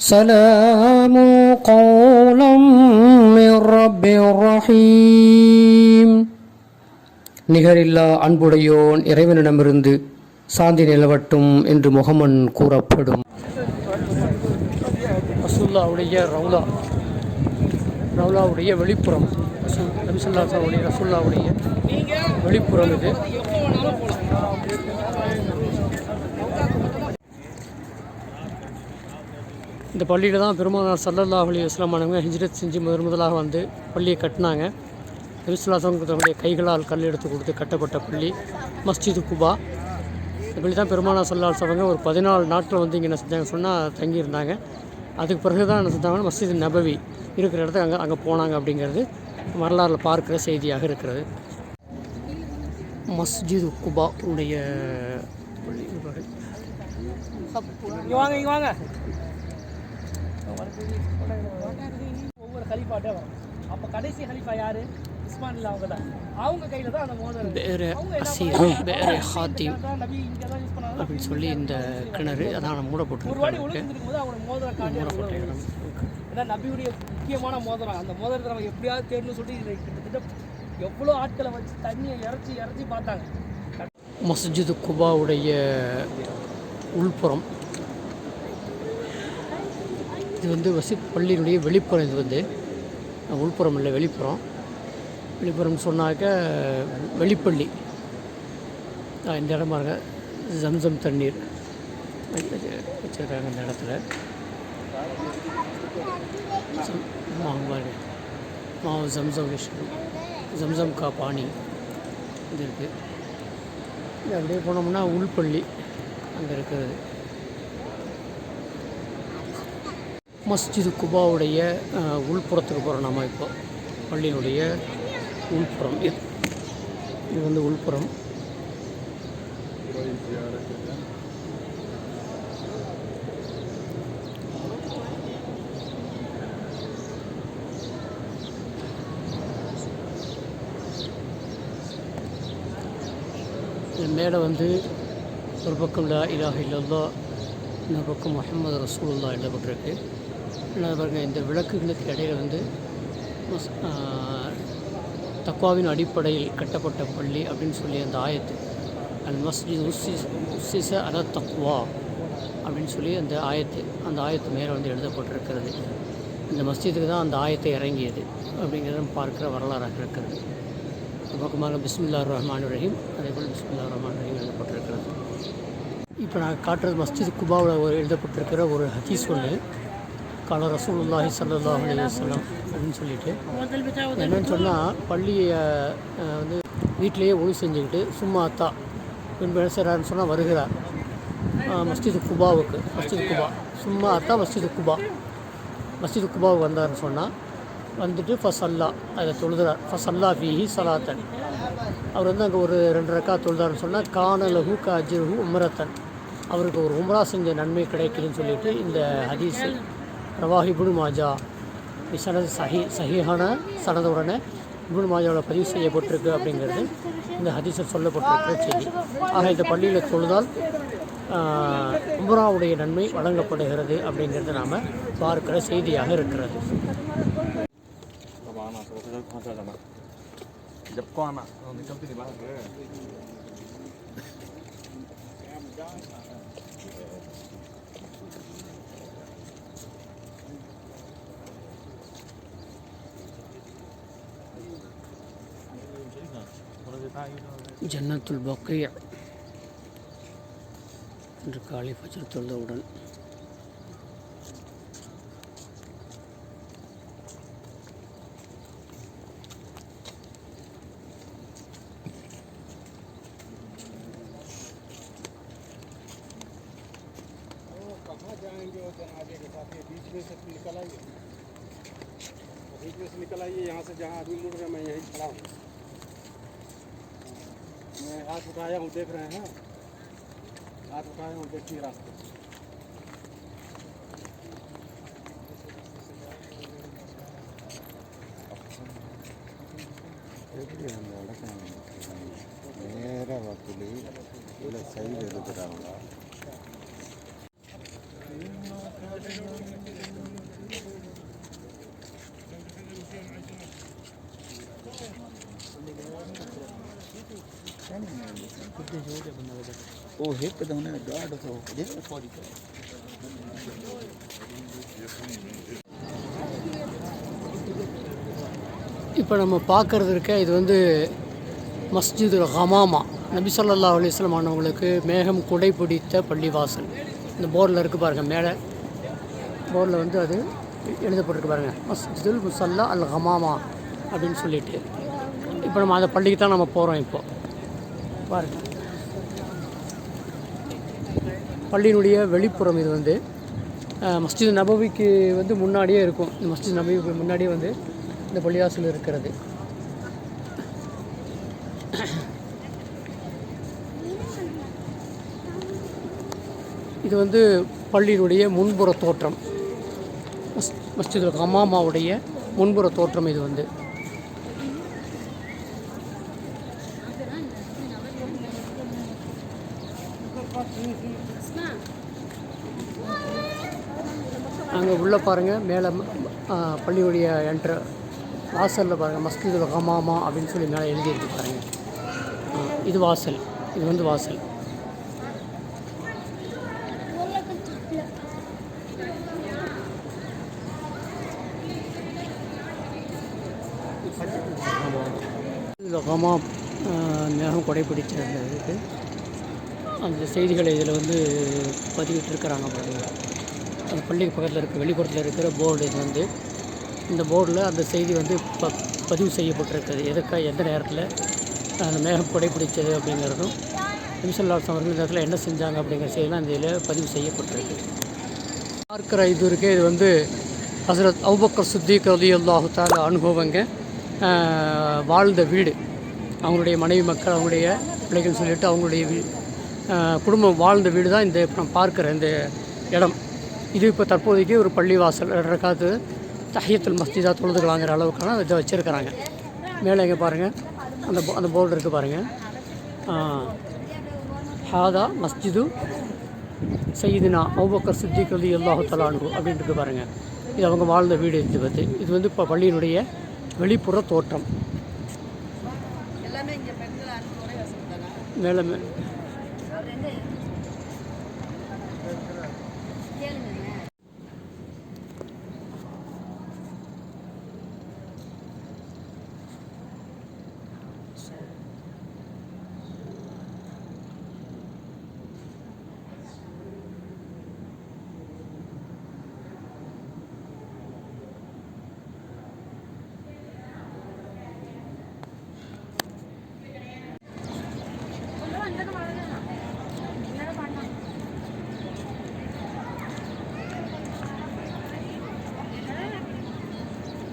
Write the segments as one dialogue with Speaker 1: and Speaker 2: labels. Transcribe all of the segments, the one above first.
Speaker 1: سلام قولا من رب رحيم நிகரில்லா அன்புடையோன் இறைவனிடமிருந்து சாந்தி நிலவட்டும் என்று முகமன் கூறப்படும் ரசூல்லாவுடைய ரவுலா ரவுலாவுடைய வெளிப்புறம் ரசூல் நபிசல்லாவுடைய ரசூல்லாவுடைய வெளிப்புறம் இது இந்த பள்ளியில் தான் பெருமானார் சல்லல்லா அலி இஸ்லாமானவங்க ஹிஜ்ரத் செஞ்சு முதன் முதலாக வந்து பள்ளியை கட்டினாங்க. நபிசுல்லாசம் கைகளால் கல் எடுத்து கொடுத்து கட்டப்பட்ட பள்ளி மஸ்ஜிது குபா. இப்படி தான் பெருமானார் சல்லா சொல்லுவாங்க ஒரு பதினாலு நாட்கள் வந்து இங்கே என்ன செஞ்சாங்க சொன்னால் தங்கியிருந்தாங்க. அதுக்கு பிறகு தான் என்ன செஞ்சாங்கன்னா மஸ்ஜித் நபவி இருக்கிற இடத்துக்கு அங்கே அங்கே போனாங்க அப்படிங்கிறது வரலாறில் பார்க்குற செய்தியாக இருக்கிறது. மஸ்ஜிது குபா உடைய பள்ளி
Speaker 2: வாங்க. ஒவ்வொரு ஹலிஃபாட்டே வரும். அப்ப கடைசி ஹலிஃபா யாரு? உஸ்மான் இல்ல அவங்க தான் அவங்க கையில தான் அந்த தான் நபி இங்க தான் யூஸ் பண்ணாங்க.
Speaker 1: அப்படின்னு சொல்லி இந்த கிணறு அதான்
Speaker 2: ஒரு வாட்டி ஒழுங்கிருக்கும் போது அவங்க மோதிரம் காட்டி ஏன்னா நபியுடைய முக்கியமான மோதிரம். அந்த மோதிரத்தை நம்ம எப்படியாவது தேடணும்னு சொல்லி இதை கிட்டத்தட்ட எவ்வளோ ஆட்களை வச்சு தண்ணியை இறச்சி இறச்சி பார்த்தாங்க.
Speaker 1: மஸ்ஜிது குபாவுடைய உள்புறம் இது வந்து வசி பள்ளியினுடைய வெளிப்புறம். இது வந்து உள்புறம் இல்லை வெளிப்புறம். வெளிப்புறம் சொன்னாக்க வெளிப்பள்ளி. இந்த இடம் பாருங்க. ஜம்சம் தண்ணீர். வச்சுருக்காங்க இந்த இடத்துல. ஆமாம் பாருங்க. மாவு ஜம்சம் விஷயம். ஜம்சம் கா பாணி. இது இருக்குது இது அப்படியே போனோம்னா உள்பள்ளி. அங்கே இருக்கிறது. மஸ்ஜிது குபாவுடைய உள்புறத்துக்கு போகிறோம் நம்ம இப்போ. பள்ளியினுடைய உள்புறம். இது இது வந்து உள்புறம். இது மேலே வந்து ஒரு பக்கம் லா இலாஹ இல்லல்லா இன்னொரு பக்கம் முஹம்மது ரசூலுல்லா எழுதப்பட்டிருக்கு ரெண்டாவது இந்த விளக்குகளுக்கு இடையில வந்து மஸ்- தக்வாவின் அடிப்படையில் கட்டப்பட்ட பள்ளி அப்படின்னு சொல்லி அந்த ஆயத்து. அல் மஸ்ஜித் உஸ்ஸி உஸ்ஸிச அல தக்வா அப்படின்னு சொல்லி அந்த ஆயத்து அந்த ஆயத்து மேலே வந்து எழுதப்பட்டிருக்கிறது. இந்த மஸ்ஜிதுக்கு தான் அந்த ஆயத்தை இறங்கியது அப்படிங்கிறத பார்க்குற வரலாறாக இருக்கிறது. பக்கமாக பிஸ்மில்லா ரஹ்மான் ரஹீம் அதேபோல் பிஸ்மில்லா ரஹ்மான் ரஹீம் எழுதப்பட்டிருக்கிறது. இப்போ நான் காட்டுறது மஸ்ஜித் குபாவில் ஒரு எழுதப்பட்டிருக்கிற ஒரு ஹதீஸ் ஒன்று கால ரசூலுல்லாஹி ஸல்லல்லாஹு அலைஹி வஸல்லம் அப்படின்னு சொல்லிட்டு என்னன்னு சொன்னால் பள்ளியை வந்து வீட்டிலேயே ஒழு செஞ்சுக்கிட்டு சும்மா அத்தா பின்பு என்ன செய்கிறாருன்னு சொன்னால் வருகிறார். மஸ்ஜிது குபாவுக்கு மஸ்ஜித் குபா. சும்மா அத்தா மஸ்ஜிது குபா. மஸ்ஜிது குபாவுக்கு வந்தாருன்னு சொன்னால் வந்துட்டு ஃபசல்லா அதை தொழுகிறார். ஃபசல்லா ஃபீஹி சலாத்தன் அவர் வந்து அங்கே ஒரு ரெண்டு ரக்கா தொழுதாருன்னு சொன்னால் கானலஹு காஜிருஹு உம்ரத்தன். அவருக்கு ஒரு உம்ரா செஞ்ச நன்மை கிடைக்குதுன்னு சொல்லிட்டு இந்த ஹதீஸ் ரவாஹ் இபுன் மாஜா இசனது சஹி சஹிஹான சனதுடனே இபுன் மாஜாவில் பதிவு செய்யப்பட்டிருக்கு அப்படிங்கிறது இந்த ஹதீஸில் சொல்லப்பட்டிருக்கிற செய்தி ஆக இந்த பள்ளியில் தொழுதால் உம்ராவுடைய நன்மை வழங்கப்படுகிறது அப்படிங்கிறது நாம் பார்க்கிற செய்தியாக இருக்கிறது
Speaker 3: जब को आना निकलती
Speaker 1: ஜன்னத்துல் பக்கிய இன்று காலை ஃபஜர் தொழுதவுடன்
Speaker 3: कहाँ जाएंगे वो जनाजे के साथ ये बीच में से निकल आइए बीच में से निकल आइए यहाँ से जहाँ आदमी मुड़ रहे हैं मैं यहीं खड़ा हूँ मैं हाथ उठाया हूँ देख रहे हैं हाथ उठाया हूँ देखिए रास्ते
Speaker 4: எப்படி அந்த இடத்த நேராக வக்குலி இல்லை சைடு எடுக்கிறாங்களா ओ हे पे તમને ગાર્ડ હતો જે ફોડી તો
Speaker 1: இப்போ நம்ம பார்க்குறது இருக்க இது வந்து மஸ்ஜிது ஹமாமா. நபி சொல்லல்லா அலிஸ்லாம் ஆனவங்களுக்கு மேகம் குடை பிடித்த பள்ளிவாசல். இந்த போர்டில் இருக்குது பாருங்கள் மேலே. போர்டில் வந்து அது எழுதப்பட்டிருக்கு பாருங்கள் மஸ்ஜிதுல் முசல்லா அல் ஹமாமா அப்படின்னு சொல்லிட்டு. இப்போ நம்ம அந்த பள்ளிக்கு தான் நம்ம போகிறோம் இப்போது பாருங்கள் பள்ளியினுடைய வெளிப்புறம் இது வந்து. மஸ்ஜித் நபவிக்கு வந்து முன்னாடியே இருக்கும். இந்த மஸ்ஜித் நபவிக்கு முன்னாடியே வந்து இந்த பள்ளிவாசல் இருக்கிறது. இது வந்து பள்ளியினுடைய முன்புற தோற்றம். மஸ் மஸ்ஜிதுல் ஹமாமாவுடைய முன்புற தோற்றம் இது வந்து. அங்கே உள்ளே பாருங்கள் மேலே பள்ளியுடைய என்ட்ரு வாசலில் பாருங்கள் மஸ்கிது ஹமாமா அப்படின்னு சொல்லி மேலே எழுதியிருக்கு பாருங்கள் இது வாசல் இது வந்து வாசல். இது ஹமாம் ஆ, மேகம் கொடை அந்த செய்திகளை இதில் வந்து பதிவிட்டிருக்கிறாங்க பாருங்கள் அந்த பள்ளிக்கு பக்கத்தில் இருக்க வெளிப்புறத்தில் இருக்கிற போர்டு இது வந்து இந்த போர்டில் அந்த செய்தி வந்து ப பதிவு செய்யப்பட்டிருக்குது எதுக்காக எந்த நேரத்தில் அந்த மேகம் கொடை பிடிச்சது அப்படிங்கிறதும் நிமிஷல்லாஸ் அவர்கள் இந்த இடத்துல என்ன செஞ்சாங்க அப்படிங்கிற செய்திலாம் இதில் பதிவு செய்யப்பட்டிருக்கு. பார்க்குற இது இருக்கே இது வந்து ஹசரத் அவுபக்கர் சித்திக் ரலி அல்லாஹு அனுபவங்க வாழ்ந்த வீடு. அவங்களுடைய மனைவி மக்கள் அவங்களுடைய பிள்ளைகள் சொல்லிட்டு அவங்களுடைய வீ குடும்பம் வாழ்ந்த வீடு தான் இந்த இப்போ நான் பார்க்குற இந்த இடம். இது இப்போ தற்போதைக்கு ஒரு பள்ளிவாசல் ரெண்டரை காலத்து தஹியத்துல் மஸ்ஜிதா தொழுதுக்கலாங்கிற அளவுக்கான இதை வச்சுருக்கிறாங்க. மேலே இங்கே பாருங்கள் அந்த அந்த போர்டு இருக்குது பாருங்கள் ஹாதா மஸ்ஜிது சையீதுனா அவுபக்கர் சித்திக் அலி அல்லாஹு தலானு அப்படின்ட்டு இருக்கு பாருங்கள் இது அவங்க வாழ்ந்த வீடு இது வந்து இது வந்து இப்போ பள்ளியினுடைய வெளிப்புற தோற்றம். மேலே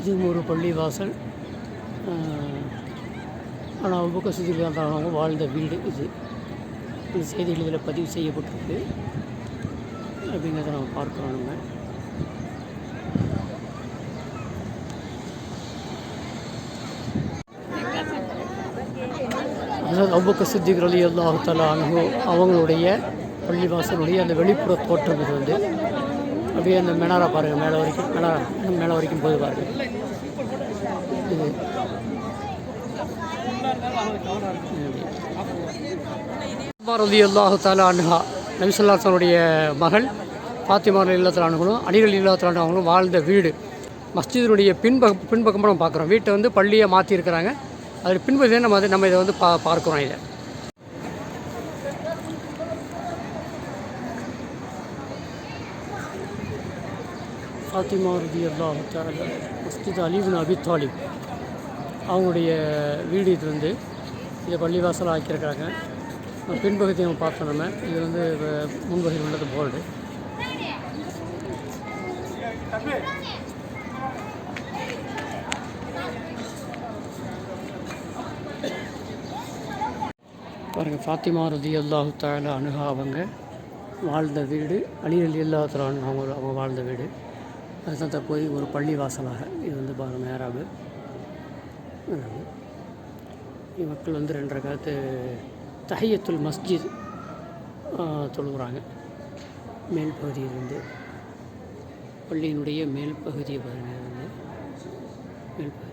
Speaker 1: மே- இது ஒரு பள்ளிவாசல் ஆனால் அவுபக்கர் சித்திக் அவங்க வாழ்ந்த வீடு இது. இந்த செய்திகள் இதில் பதிவு செய்யப்பட்டிருக்கு. அப்படிங்கிறத நம்ம பார்க்குறோம் நம்ம. அதாவது அவ்வக்க சித்திக் அலி அல்லாஹு தலா அவங்களுடைய பள்ளிவாசலுடைய அந்த வெளிப்புற தோற்றம் இது வந்து. அப்படியே அந்த மெனாரா பாருங்கள் மேலே வரைக்கும் மேலே மேலே வரைக்கும் போது பாருங்கள் இது ரதி அல்லாஹு தாலா அன்ஹா நபிசல்லாசனுடைய மகள் ஃபாத்திமா இல்லத்தில் அணுகணும் அணிகள் இல்லத்தில் அணுகணும் வாழ்ந்த வீடு. மஸ்ஜிதினுடைய பின்பக பின்பக்கமாக நம்ம பார்க்குறோம். வீட்டை வந்து பள்ளியை மாற்றிருக்கிறாங்க அது பின்பகுதியே நம்ம அதை நம்ம இதை வந்து பா பார்க்குறோம் இதை. ஃபாத்திமா ரதி அல்லாஹு தாலா மஸ்ஜித் அலிபின் அபி தாலிப். அவங்களுடைய வீடு இது வந்து. இதை பள்ளிவாசலாக ஆக்கியிருக்காங்க பின்பகுதியை நம்ம பார்த்தோம் நம்ம. இது வந்து முன்பகுதியில் உள்ளது போல்டு. பாருங்கள் ஃபாத்திமா ரதி அல்லாஹு தாலா அணுகா அவங்க வாழ்ந்த வீடு. அலி அலி அல்லா அவங்க அவங்க வாழ்ந்த வீடு. அதுதான் தற்போது ஒரு பள்ளி வாசலாக இது வந்து பாருங்கள் மேராபு மேராபு. மக்கள் வந்து ரெண்டரை காலத்து தஹையத்துல் மஸ்ஜித் தொழுகிறாங்க. மேல் பகுதியிலிருந்து. பள்ளியினுடைய மேல் பகுதியை பாருங்கள் வந்து மேல் பகுதி.